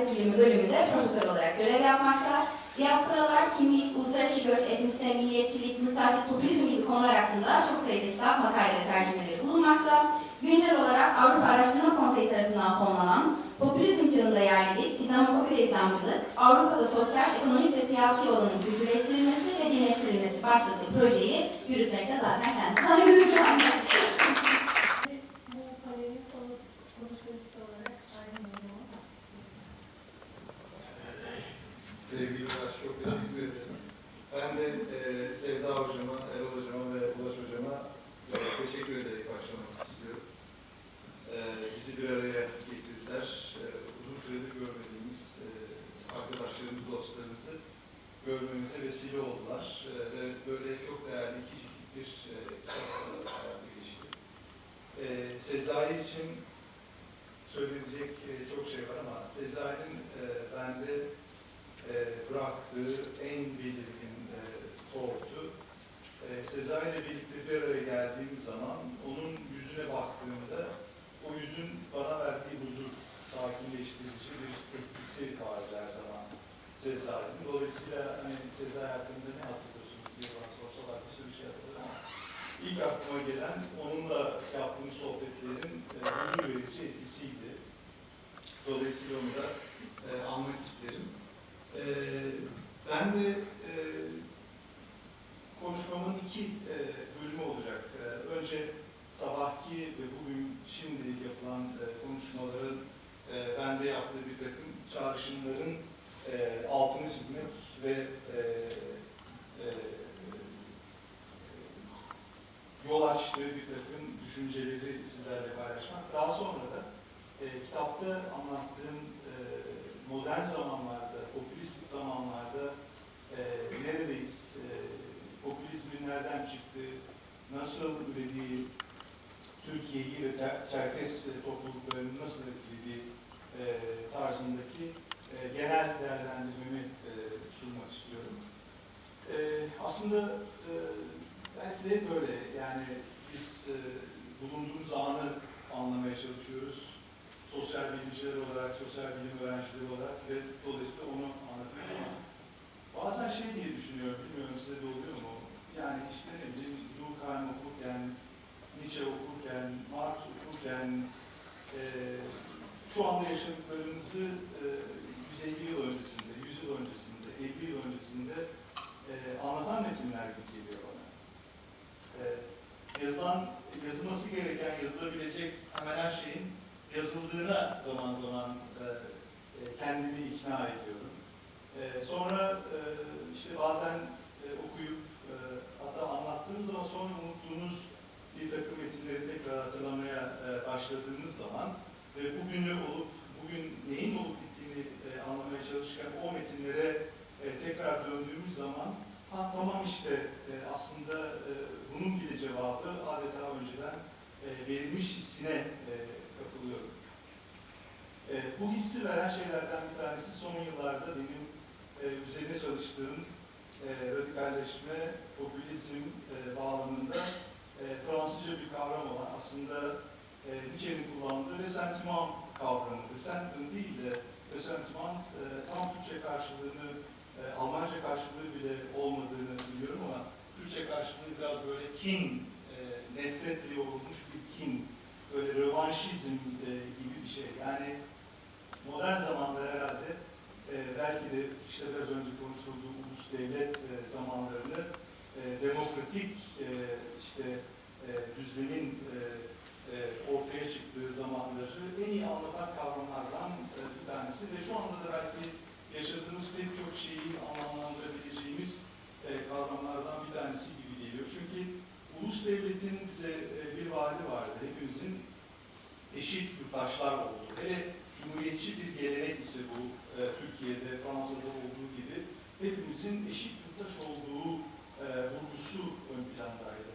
Siyaset Bilimi bölümünde profesör olarak görev yapmakta. Diasporalar, kimlik, uluslararası göç, etnisite, milliyetçilik, yurttaşlık, popülizm gibi konular hakkında çok sayıda kitap, makale ve tercümeleri bulunmakta. Güncel olarak Avrupa Araştırma Konseyi tarafından fonlanan Popülizm Çağında Yerlilik, İslamofobi ve İslamcılık, Avrupa'da sosyal, ekonomik ve siyasi olanın kültürleştirilmesi ve dinleştirilmesi başlıklı projeyi yürütmekte zaten kendisi ayrılıyor şu anda. Bu panelin son konuşmacısı olarak Aylin Hanım'a Sevgili Ulaş çok teşekkür ederim. Ben de e, Sevda Hocama, Erol Hocama ve Ulaş Hocama e, teşekkür ederek başlamak istiyorum. E, bizi bir araya getirdiler. E, uzun süredir görmediğimiz e, arkadaşlarımız, dostlarımızı görmemize vesile oldular. E, böyle çok değerli iki ciltlik bir e, kitap hayata geçti. E, Sezai için söylenecek e, çok şey var ama Sezai'nin e, bende e, bıraktığı en belirgin tortu e, Sezai ile birlikte bir araya geldiğim zaman onun yüzüne baktığımda o yüzün bana verdiği huzur, sakinleştirici bir etkisi vardı her zaman Sezai'nin. Dolayısıyla hani Sezai hakkında ne hatırlıyorsunuz diye bana sorsalar bir sürü şey hatırlarım ama ilk aklıma gelen onunla yaptığım sohbetlerin e, huzur verici etkisiydi. Dolayısıyla onu da e, anmak isterim. Ee, ben de e, konuşmamın iki e, bölümü olacak. Ee, önce sabahki ve bugün şimdi yapılan e, konuşmaların e, bende yaptığı bir takım çağrışımların e, altını çizmek ve e, e, yol açtığı bir takım düşünceleri sizlerle paylaşmak. Daha sonra da e, kitapta anlattığım e, modern zamanlarda, popülist zamanlarda e, neredeyiz, e, popülizmin nereden çıktı, nasıl ürediği, Türkiye'yi ve Çer- Çerkes topluluklarını nasıl etkilediği e, tarzındaki e, genel değerlendirmemi e, sunmak istiyorum. E, aslında e, belki de böyle yani biz e, bulunduğumuz anı anlamaya çalışıyoruz sosyal bilimciler olarak, sosyal bilim öğrencileri olarak ve dolayısıyla onu anlatıyoruz bazen şey diye düşünüyorum, bilmiyorum size de oluyor mu? Yani işte ne bileyim Durkheim okurken, Nietzsche okurken, Marx okurken e, şu anda yaşadıklarımızı e, 150 yıl öncesinde, 100 yıl öncesinde, 50 yıl öncesinde e, anlatan metinler gibi geliyor bana. E, yazılan, yazılması gereken, yazılabilecek hemen her şeyin yazıldığına zaman zaman e, kendimi ikna ediyorum. E, sonra e, işte bazen e, okuyup e, hatta anlattığım zaman sonra unuttuğumuz bir takım metinleri tekrar hatırlamaya e, başladığımız zaman ve bugünü olup bugün neyin olup bittiğini e, anlamaya çalışırken o metinlere e, tekrar döndüğümüz zaman ha tamam işte e, aslında e, bunun bile cevabı adeta önceden e, verilmiş hissine e, kapılıyorum. E, bu hissi veren şeylerden bir tanesi son yıllarda benim e, üzerine çalıştığım e, radikalleşme, popülizm e, bağlamında e, Fransızca bir kavram olan aslında e, Nietzsche'nin kullandığı resentiment kavramı. Resentment değil de resentiment e, tam Türkçe karşılığını, e, Almanca karşılığı bile olmadığını biliyorum ama Türkçe karşılığı biraz böyle kin, e, nefretle yoğrulmuş bir kin, böyle rövanşizm e, gibi bir şey. Yani modern zamanda herhalde e, belki de işte biraz önce konuşulduğu ulus devlet e, zamanlarını e, demokratik e, işte e, düzlemin e, e, ortaya çıktığı zamanları en iyi anlatan kavramlardan e, bir tanesi ve şu anda da belki yaşadığımız pek çok şeyi anlamlandırabileceğimiz e, kavramlardan bir tanesi gibi geliyor. Çünkü ulus devletin bize e, bir vaadi vardı. Hepimizin eşit yurttaşlar olduğu. Hele cumhuriyetçi bir gelenek ise bu e, Türkiye'de, Fransa'da olduğu gibi hepimizin eşit yurttaş olduğu e, vurgusu ön plandaydı.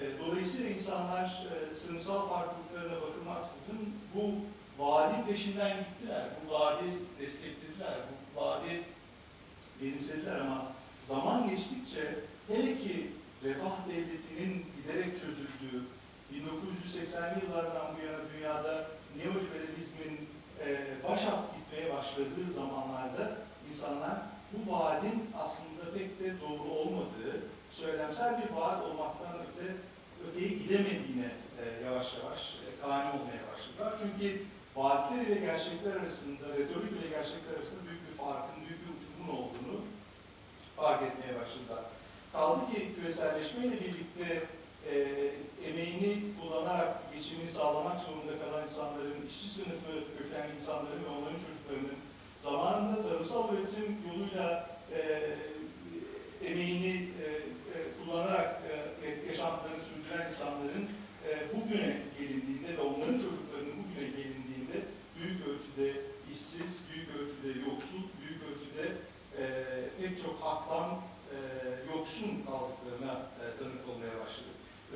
E, dolayısıyla insanlar e, sınıfsal farklılıklarına bakılmaksızın bu vaadi peşinden gittiler. Bu vaadi desteklediler. Bu benimsediler ama zaman geçtikçe hele ki refah devletinin giderek çözüldüğü, 1980'li yıllardan bu yana dünyada neoliberalizmin e, başat gitmeye başladığı zamanlarda insanlar bu vaadin aslında pek de doğru olmadığı, söylemsel bir vaat olmaktan öte öteye gidemediğine e, yavaş yavaş e, kani olmaya başladılar. Çünkü vaatler ile gerçekler arasında, retorik ile gerçekler arasında büyük bir farkın, büyük bir uçurumun olduğunu fark etmeye başladılar. Kaldı ki küreselleşmeyle birlikte e, emeğini kullanarak geçimini sağlamak zorunda kalan insanların, işçi sınıfı kökenli insanların ve onların çocuklarının zamanında tarımsal üretim yoluyla e, emeğini e, e, kullanarak e, yaşantılarını sürdüren insanların e, bugüne gelindiğinde ve onların çocuklarının bugüne gelindiğinde büyük ölçüde işsiz, büyük ölçüde yoksul, büyük ölçüde e, pek çok haktan e, yoksun kaldıklarına e, tanık olmaya.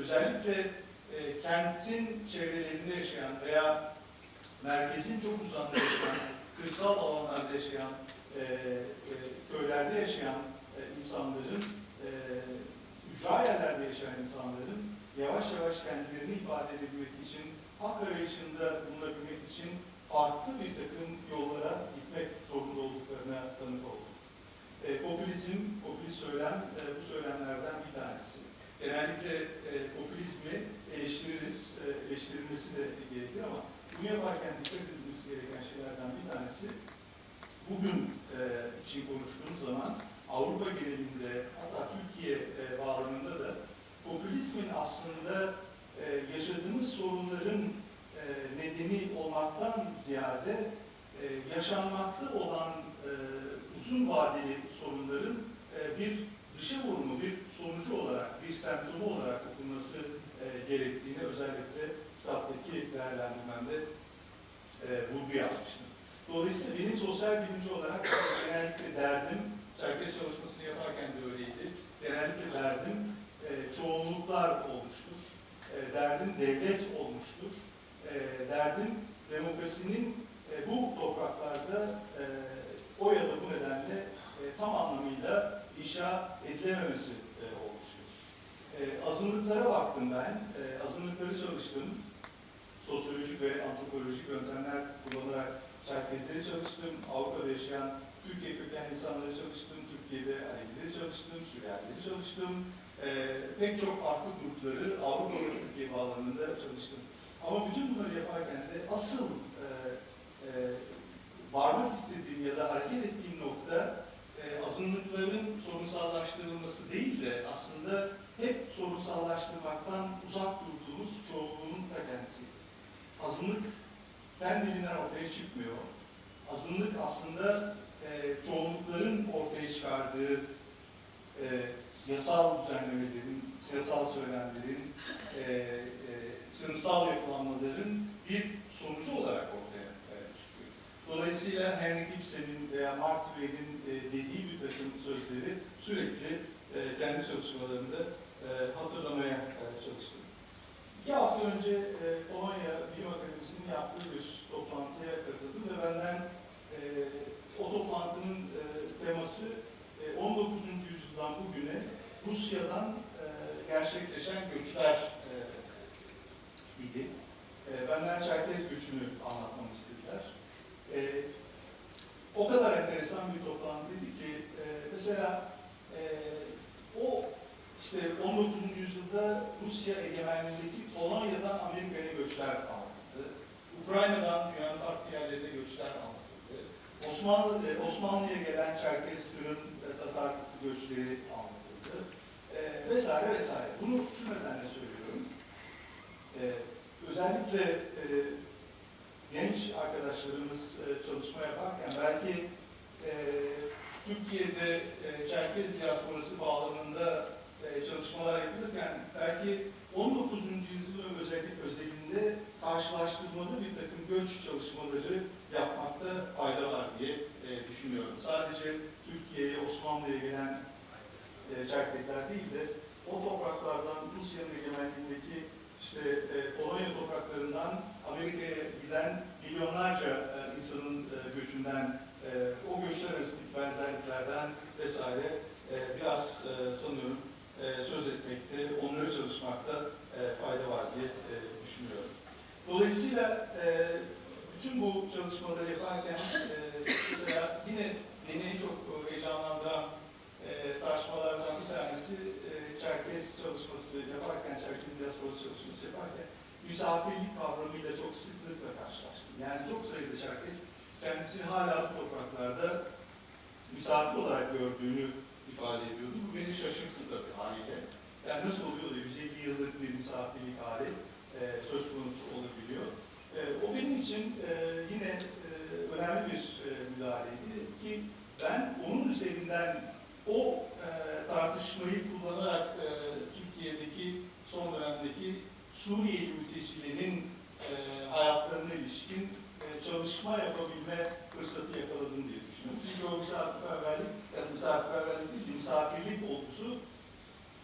Özellikle e, kentin çevrelerinde yaşayan veya merkezin çok uzağında yaşayan, kırsal alanlarda yaşayan, e, e, köylerde yaşayan e, insanların, e, ücra yerlerde yaşayan insanların yavaş yavaş kendilerini ifade edebilmek için, hak arayışında bulunabilmek için farklı bir takım yollara gitmek zorunda olduklarına tanık olduk. E, popülizm, popülist söylem e, bu söylemlerden bir tanesi. Genellikle e, popülizmi eleştiririz, e, eleştirilmesi de gerekir ama bunu yaparken dikkat edilmesi gereken şeylerden bir tanesi bugün e, için konuştuğumuz zaman Avrupa genelinde hatta Türkiye e, bağlamında da popülizmin aslında e, yaşadığımız sorunların e, nedeni olmaktan ziyade e, yaşanmakta olan e, uzun vadeli sorunların e, bir dışa vurumu, bir sonucu olarak, bir semptomu olarak okunması e, gerektiğini özellikle kitaptaki değerlendirmemde e, vurgu yapmıştım. Dolayısıyla benim sosyal bilimci olarak genellikle derdim, Çerkez çalışmasını yaparken de öyleydi, genellikle derdim e, çoğunluklar olmuştur, e, derdim devlet olmuştur, e, derdim demokrasinin e, bu topraklarda e, o ya da bu nedenle e, tam anlamıyla inşa edilememesi e, olmuştur. E, azınlıklara baktım ben, e, azınlıkları çalıştım. Sosyolojik ve antropolojik yöntemler kullanarak Çerkezleri çalıştım, Avrupa'da yaşayan Türkiye kökenli insanları çalıştım, Türkiye'de Alevileri çalıştım, Süryanileri çalıştım. E, pek çok farklı grupları Avrupa ve Türkiye bağlamında çalıştım. Ama bütün bunları yaparken de asıl e, e, varmak istediğim ya da hareket ettiğim nokta e, azınlıkların sorunsallaştırılması değil de aslında hep sorunsallaştırmaktan uzak durduğumuz çoğunluğun ta kendisiydi. Azınlık kendiliğinden ortaya çıkmıyor. Azınlık aslında e, çoğunlukların ortaya çıkardığı e, yasal düzenlemelerin, siyasal söylemlerin, e, e, sınıfsal yapılanmaların bir sonucu olarak ortaya. Dolayısıyla Henry Gibson'in veya Mark Twain'in e, dediği bir takım sözleri sürekli e, kendi çalışmalarında e, hatırlamaya çalıştım. İki hafta önce Polonya Bilim Akademisi'nin yaptığı bir toplantıya katıldım ve benden o toplantının teması e, 19. yüzyıldan bugüne Rusya'dan gerçekleşen göçler idi. Benden Çerkez göçünü anlatmamı istediler. E, o kadar enteresan bir toplantıydı ki e, mesela e, o işte 19. yüzyılda Rusya egemenliğindeki Polonya'dan Amerika'ya göçler anlatıldı. Ukrayna'dan dünyanın farklı yerlerine göçler anlatıldı. Osmanlı, e, Osmanlı'ya gelen Çerkez, e, Tatar göçleri anlatıldı. E, vesaire vesaire. Bunu şu nedenle söylüyorum. E, özellikle e, genç arkadaşlarımız e, çalışma yaparken belki e, Türkiye'de e, Çerkez diasporası bağlamında e, çalışmalar yapılırken belki 19. yüzyılın özellik özelinde karşılaştırmalı bir takım göç çalışmaları yapmakta fayda var diye e, düşünüyorum. Sadece Türkiye'ye, Osmanlı'ya gelen e, Çerkezler değil de o topraklardan Rusya'nın egemenliğindeki işte e, Polonya topraklarından Amerika'ya giden milyonlarca e, insanın e, göçünden e, o göçler arasındaki benzerliklerden vesaire e, biraz e, sanıyorum e, söz etmekte, onları çalışmakta e, fayda var diye e, düşünüyorum. Dolayısıyla e, bütün bu çalışmaları yaparken e, mesela yine beni en çok e, heyecanlandıran e, tartışmalardan bir tanesi Çerkez çalışması yaparken, Çerkez diasporası çalışması yaparken misafirlik kavramıyla çok sıklıkla karşılaştım. Yani çok sayıda Çerkez kendisini hala bu topraklarda misafir olarak gördüğünü ifade ediyordu. Bu beni şaşırttı tabii haliyle. Yani nasıl oluyor da 150 yıllık bir misafirlik hali e, söz konusu olabiliyor. E, o benim için e, yine e, önemli bir e, müdahaleydi ki ben onun üzerinden o e, tartışmayı kullanarak e, Türkiye'deki son dönemdeki Suriyeli mültecilerin e, hayatlarına ilişkin e, çalışma yapabilme fırsatı yakaladım diye düşünüyorum. Çünkü o misafirperverlik, yani misafirperverlik değil, misafirlik olgusu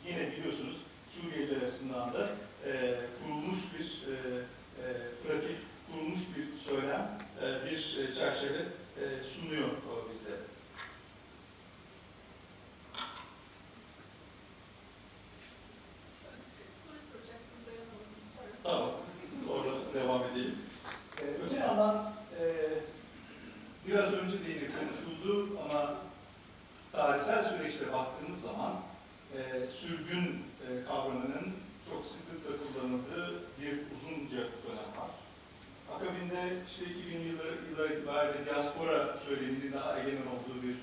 yine biliyorsunuz Suriyeliler arasından da e, kurulmuş bir e, e, pratik, kurulmuş bir söylem, e, bir e, çerçeve e, sunuyor o bizlere. Soru soracaktım dayanamadım. Sonrasında. Tamam, sonra devam edelim. Ee, öte yandan e, biraz önce de yine konuşuldu ama tarihsel süreçte baktığımız zaman e, sürgün e, kavramının çok sıklıkla kullanıldığı bir uzunca dönem var. Akabinde işte 2000 yılları, yıllar itibariyle diaspora söyleminin daha egemen olduğu bir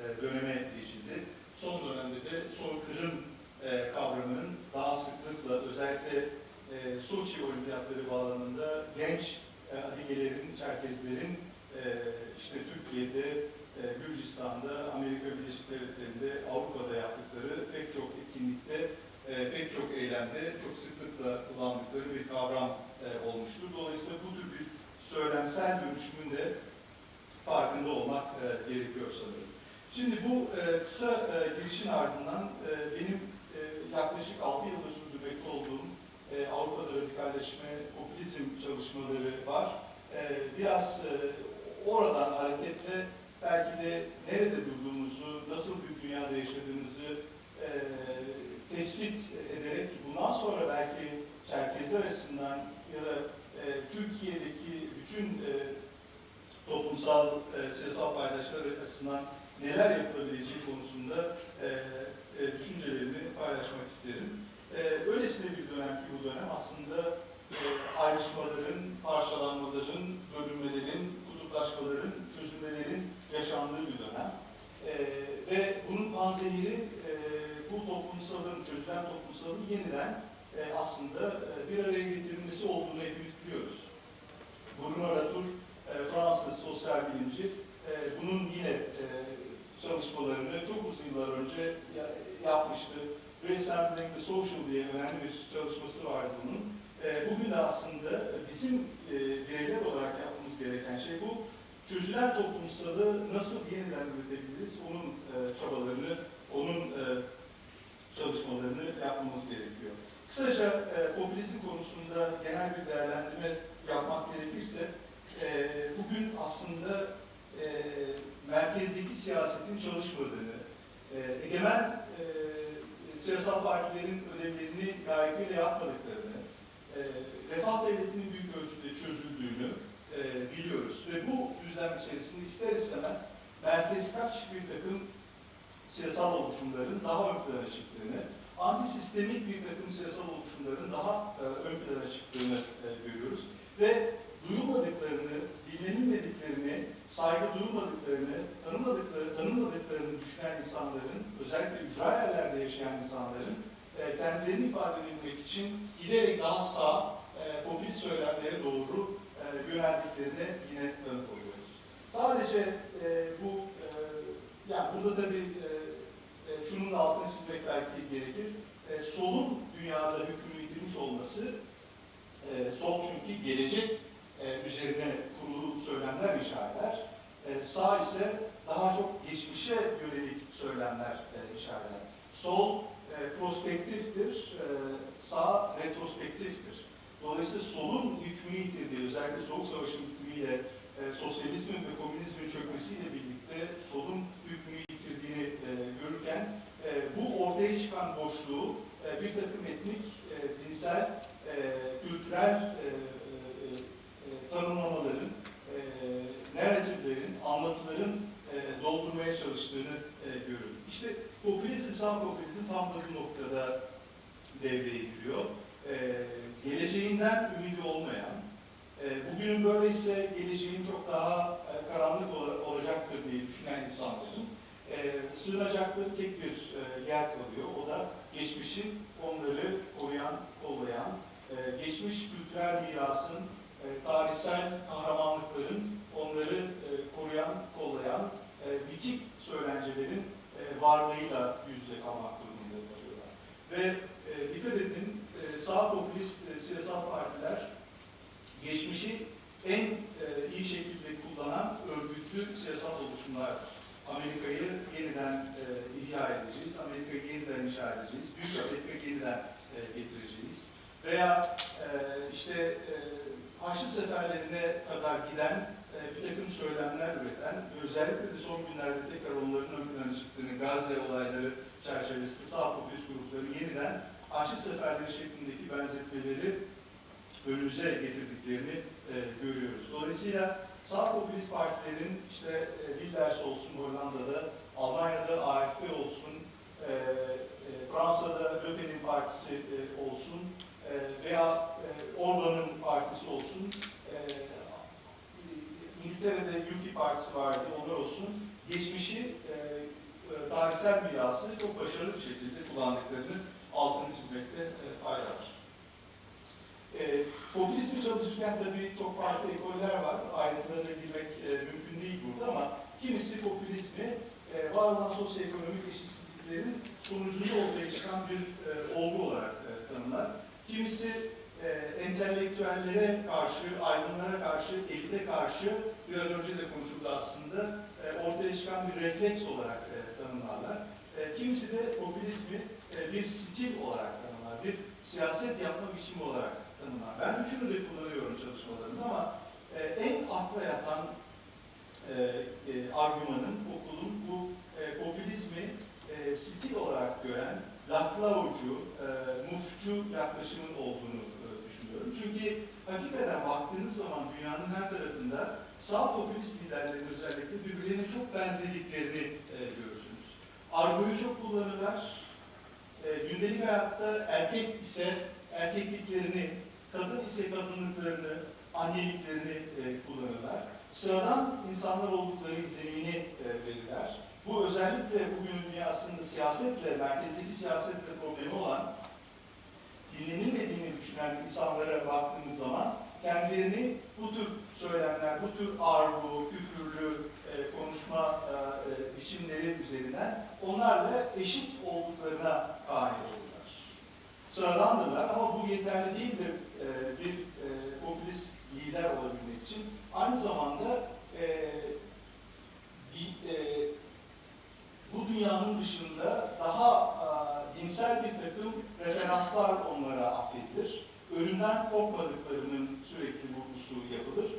e, döneme geçildi. Son dönemde de soykırım e, kavramının daha sıklıkla özellikle e, Soçi olimpiyatları bağlamında genç e, Adigelerin, Çerkezlerin e, işte Türkiye'de, e, Gürcistan'da, Amerika Birleşik Devletleri'nde, Avrupa'da yaptıkları pek çok etkinlikte, e, pek çok eylemde çok sıklıkla kullandıkları bir kavram e, olmuştur. Dolayısıyla bu tür bir söylemsel dönüşümün de farkında olmak e, gerekiyor sanırım. Şimdi bu e, kısa e, girişin ardından e, benim e, yaklaşık 6 yıldır sürdürmekte olduğum e, Avrupa'da radikalleşme, popülizm çalışmaları var. E, biraz e, oradan hareketle belki de nerede durduğumuzu, nasıl bir dünyada yaşadığımızı e, tespit ederek bundan sonra belki Çerkezler açısından ya da e, Türkiye'deki bütün e, toplumsal, e, siyasal paydaşlar açısından neler yapılabileceği konusunda e, düşüncelerimi paylaşmak isterim. Öylesine bir dönem ki bu dönem aslında ayrışmaların, parçalanmaların, bölünmelerin, kutuplaşmaların, çözülmelerin yaşandığı bir dönem. Ve bunun panzehiri bu toplumsalın, çözülen toplumsalın yeniden e, aslında e, bir araya getirilmesi olduğunu hepimiz biliyoruz. Bruno Latour, e, Fransız sosyal bilimci, e, bunun yine e, çalışmalarını çok uzun yıllar önce ya- yapmıştı. Reassembling the Social diye önemli bir çalışması vardı bunun. E, bugün de aslında bizim e, bireyler olarak yapmamız gereken şey bu. Çözülen toplumsalı nasıl yeniden üretebiliriz? Onun e, çabalarını, onun e, çalışmalarını yapmamız gerekiyor. Kısaca e, popülizm konusunda genel bir değerlendirme yapmak gerekirse, e, bugün aslında e, merkezdeki siyasetin çalışmadığını, e, egemen e, siyasal partilerin ödevlerini layıkıyla yapmadıklarını, e, refah devletinin büyük ölçüde çözüldüğünü e, biliyoruz. Ve bu düzen içerisinde ister istemez merkezkaç bir takım siyasal oluşumların daha ön plana çıktığını, antisistemik bir takım siyasal oluşumların daha e, ön plana çıktığını e, görüyoruz. Ve duyulmadıklarını, dinlenilmediklerini, saygı duyulmadıklarını, tanımadıkları, tanınmadıklarını düşünen insanların, özellikle ücra yerlerde yaşayan insanların e, kendilerini ifade edebilmek için giderek daha sağ, e, popülist söylemlere doğru e, yöneldiklerine yine tanık oluyoruz. Sadece e, bu, e, yani burada tabii e, şunun da altını çizmek belki gerekir. E, solun dünyada hükmünü yitirmiş olması, e, sol çünkü gelecek e, üzerine kurulu söylemler inşa eder. E, sağ ise daha çok geçmişe yönelik söylemler e, inşa eder. Sol e, prospektiftir, e, sağ retrospektiftir. Dolayısıyla solun hükmünü yitirdiği, özellikle Soğuk Savaş'ın bitimiyle e, sosyalizmin ve komünizmin çökmesiyle birlikte solun hükmünü yitirdiğini e, görürken e, bu ortaya çıkan boşluğu e, bir takım etnik, e, dinsel, e, kültürel e, e, e, tanımlamaların, e, narratiflerin, anlatıların e, doldurmaya çalıştığını e, görüyorum. İşte popülizm, sağ popülizm tam da bu noktada devreye giriyor. E, geleceğinden ümidi olmayan, e, bugünün böyleyse geleceğin çok daha e, karanlık ola- olacaktır diye düşünen insanların e, sığınacakları tek bir e, yer kalıyor. O da geçmişin onları koruyan, kollayan, e, geçmiş kültürel mirasın, e, tarihsel kahramanlıkların onları e, koruyan, kollayan, e, bitik söylencelerin e, varlığıyla yüz yüze kalmak durumunda kalıyorlar. Ve e, dikkat edin, e, sağ popülist e, siyasal partiler geçmişi en e, iyi şekilde kullanan örgütlü siyasal oluşumlardır. Amerika'yı yeniden e, ihya edeceğiz, Amerika'yı yeniden inşa edeceğiz, Büyük Amerika'yı yeniden e, getireceğiz. Veya e, işte e, Haçlı seferlerine kadar giden e, bir takım söylemler üreten, özellikle de son günlerde tekrar onların ön plana çıktığını Gazze olayları çerçevesinde sağ popülist grupları yeniden Haçlı seferleri şeklindeki benzetmeleri önümüze getirdiklerini e, görüyoruz. Dolayısıyla sağ popülist partilerin işte e, olsun Hollanda'da, Almanya'da AFD olsun, e, e, Fransa'da Le Pen'in partisi e, olsun e, veya e, Orban'ın partisi olsun, e, İngiltere'de UKIP partisi vardı, onlar olsun, geçmişi e, e, tarihsel mirası çok başarılı bir şekilde kullandıklarını altını çizmekte e, fayda var. E, popülizmi çalışırken tabii çok farklı ekoller var. Ayrıntılarına girmek e, mümkün değil burada ama kimisi popülizmi e, var olan sosyoekonomik eşitsizliklerin sonucunda ortaya çıkan bir e, olgu olarak e, tanımlar. Kimisi e, entelektüellere karşı, aydınlara karşı, elite karşı biraz önce de konuşuldu aslında e, ortaya çıkan bir refleks olarak e, tanımlarlar. E, kimisi de popülizmi e, bir stil olarak tanımlar, bir siyaset yapma biçimi olarak tanımlar. Ben üçünü de kullanıyorum çalışmalarımda ama e, en akla yatan e, e, argümanın okulun bu e, popülizmi e, stil olarak gören laklaucu, e, mufcu yaklaşımın olduğunu e, düşünüyorum. Çünkü hakikaten baktığınız zaman dünyanın her tarafında sağ popülist liderlerin özellikle birbirlerine çok benzediklerini e, görürsünüz. Argoyu çok kullanırlar. E, gündelik hayatta erkek ise erkekliklerini, kadın ise kadınlıklarını, anneliklerini e, kullanırlar. Sıradan insanlar oldukları izlenimini e, verirler. Bu özellikle bugünün dünyasında siyasetle, merkezdeki siyasetle problemi olan dinlenilmediğini düşünen insanlara baktığımız zaman kendilerini bu tür söylemler, bu tür argo, küfürlü e, konuşma e, e, biçimleri üzerinden onlarla eşit olduklarına olurlar. Sıradandırlar ama bu yeterli değildir e, bir e, popülist lider olabilmek için. Aynı zamanda e, e, bu dünyanın dışında daha e, dinsel bir takım referanslar onlara affedilir. Ölümden korkmadıklarının sürekli vurgusu yapılır.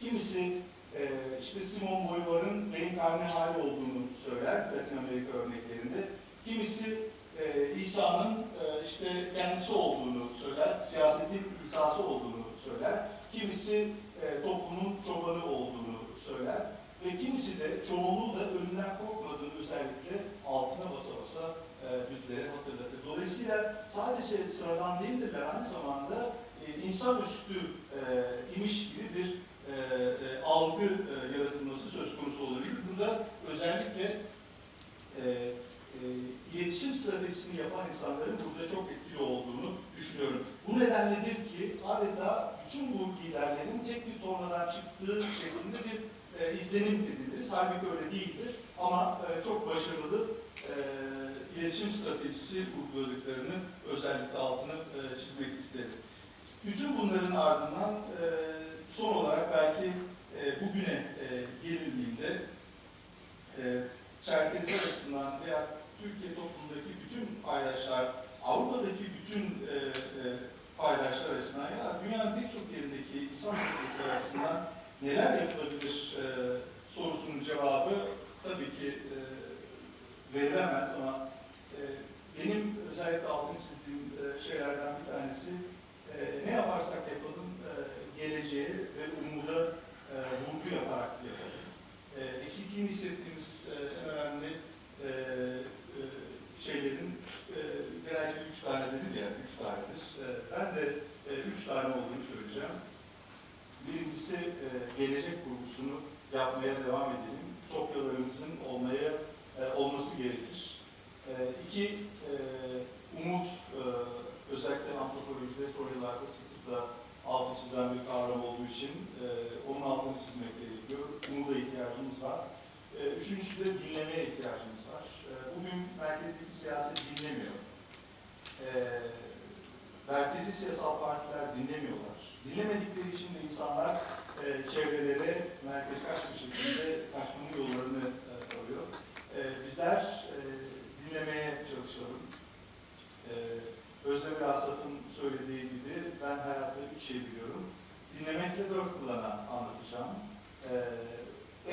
Kimisi e, işte Simon Bolivar'ın reenkarne hali olduğunu söyler Latin Amerika örneklerinde. Kimisi e, İsa'nın e, işte kendisi olduğunu söyler, siyasetin İsa'sı olduğunu söyler. Kimisi e, toplumun çobanı olduğunu söyler. Ve kimisi de çoğunluğu da ölümden korkmadığını özellikle altına basa basa e, bizlere hatırlatır. Dolayısıyla sadece sıradan değildirler, aynı zamanda e, imiş gibi bir algı yaratılması söz konusu olabilir. Burada özellikle e, stratejisini yapan insanların burada çok etkili olduğunu düşünüyorum. Bu nedenledir ki adeta bütün bu liderlerin tek bir tornadan çıktığı şeklinde bir e, izlenim ediniriz. Halbuki öyle değildir ama e, çok başarılı e, iletişim stratejisi uyguladıklarını özellikle altını e, çizmek isterim. Bütün bunların ardından e, son olarak belki e, bugüne e, gelindiğinde e, Çerkezler açısından veya Türkiye toplumundaki bütün paydaşlar, Avrupa'daki bütün e, e, paydaşlar açısından ya dünyanın birçok yerindeki insan toplulukları açısından neler yapılabilir e, sorusunun cevabı tabii ki e, verilemez ama e, benim özellikle altını çizdiğim e, şeylerden bir tanesi e, ne yaparsak yapalım e, geleceğe ve umuda e, vurgu yaparak yapalım. E, eksikliğini hissettiğimiz e, en önemli e, e, şeylerin e, genellikle üç tane denir ya, üç tanedir. E, ben de e, üç tane olduğunu söyleyeceğim. Birincisi e, gelecek kurgusunu yapmaya devam edelim. Utopyalarımızın olmaya e, olması gerekir. E, iki, e, umut e, özellikle antropolojide sorularda sıklıkla altı çizilen bir kavram olduğu için e, onun altını çizmek gerekiyor. Umuda ihtiyacımız var. E, üçüncüsü de dinlemeye ihtiyacımız var. E, bugün merkezdeki siyaset dinlemiyor. E, merkezi siyasal partiler dinlemiyorlar. Dinlemedikleri için de insanlar e, çevrelere merkez kaçmış şekilde kaçmanın yollarını e, arıyor. Bizler e, dinlemeye çalışalım. Özdemir Asaf'ın söylediği gibi ben hayatta üç şey biliyorum. Dinlemekle dört kılana anlatacağım.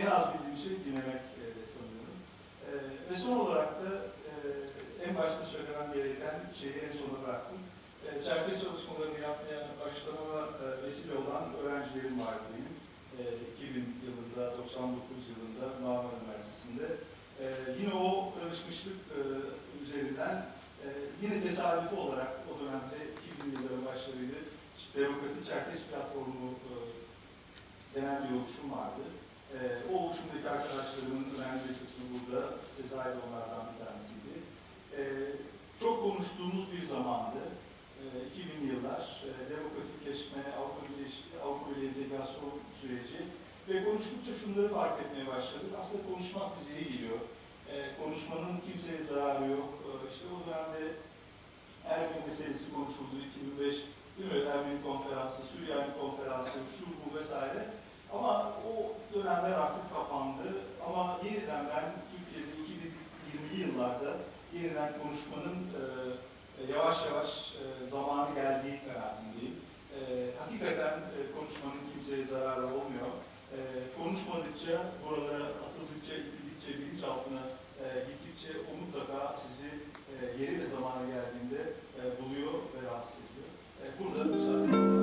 En az bildiğim şey dinlemek e, sanıyorum. E, ve son olarak da e, en başta söylemem gereken şeyi en sona bıraktım. E, Çerkez çalışmalarını yapmaya başlamama e, vesile olan öğrencilerim vardı benim. E, 2000 yılında, 99 yılında Marmara Üniversitesi'nde. E, yine o danışmışlık e, üzerinden e, yine tesadüfi olarak o dönemde 2000 yılların başlarıydı. Demokratik Çerkez Platformu e, denen bir oluşum vardı. E, o oluşumdaki arkadaşlarımın önemli bir kısmı burada. Sezai de onlardan bir tanesiydi. E, çok konuştuğumuz bir zamandı. E, 2000 yıllar, e, demokratikleşme, Avrupa Birleşik, Avrupa ile entegrasyon süreci ve konuştukça şunları fark etmeye başladık. Aslında konuşmak bize iyi geliyor. E, konuşmanın kimseye zararı yok. E, işte o dönemde Ermeni meselesi konuşuldu 2005 değil mi? Ermeni konferansı, Süryani konferansı, şu bu vesaire. Ama o dönemler artık kapandı. Ama yeniden ben Türkiye'de 2020'li yıllarda yeniden konuşmanın e, e, yavaş yavaş e, zamanı geldiği kanaatindeyim. E, hakikaten e, konuşmanın kimseye zararı olmuyor. E, konuşmadıkça, buralara atıldıkça, itildikçe, bilinçaltına e, gittikçe o mutlaka sizi e, yeri ve zamanı geldiğinde e, buluyor ve rahatsız ediyor. E, burada müsaadenizle.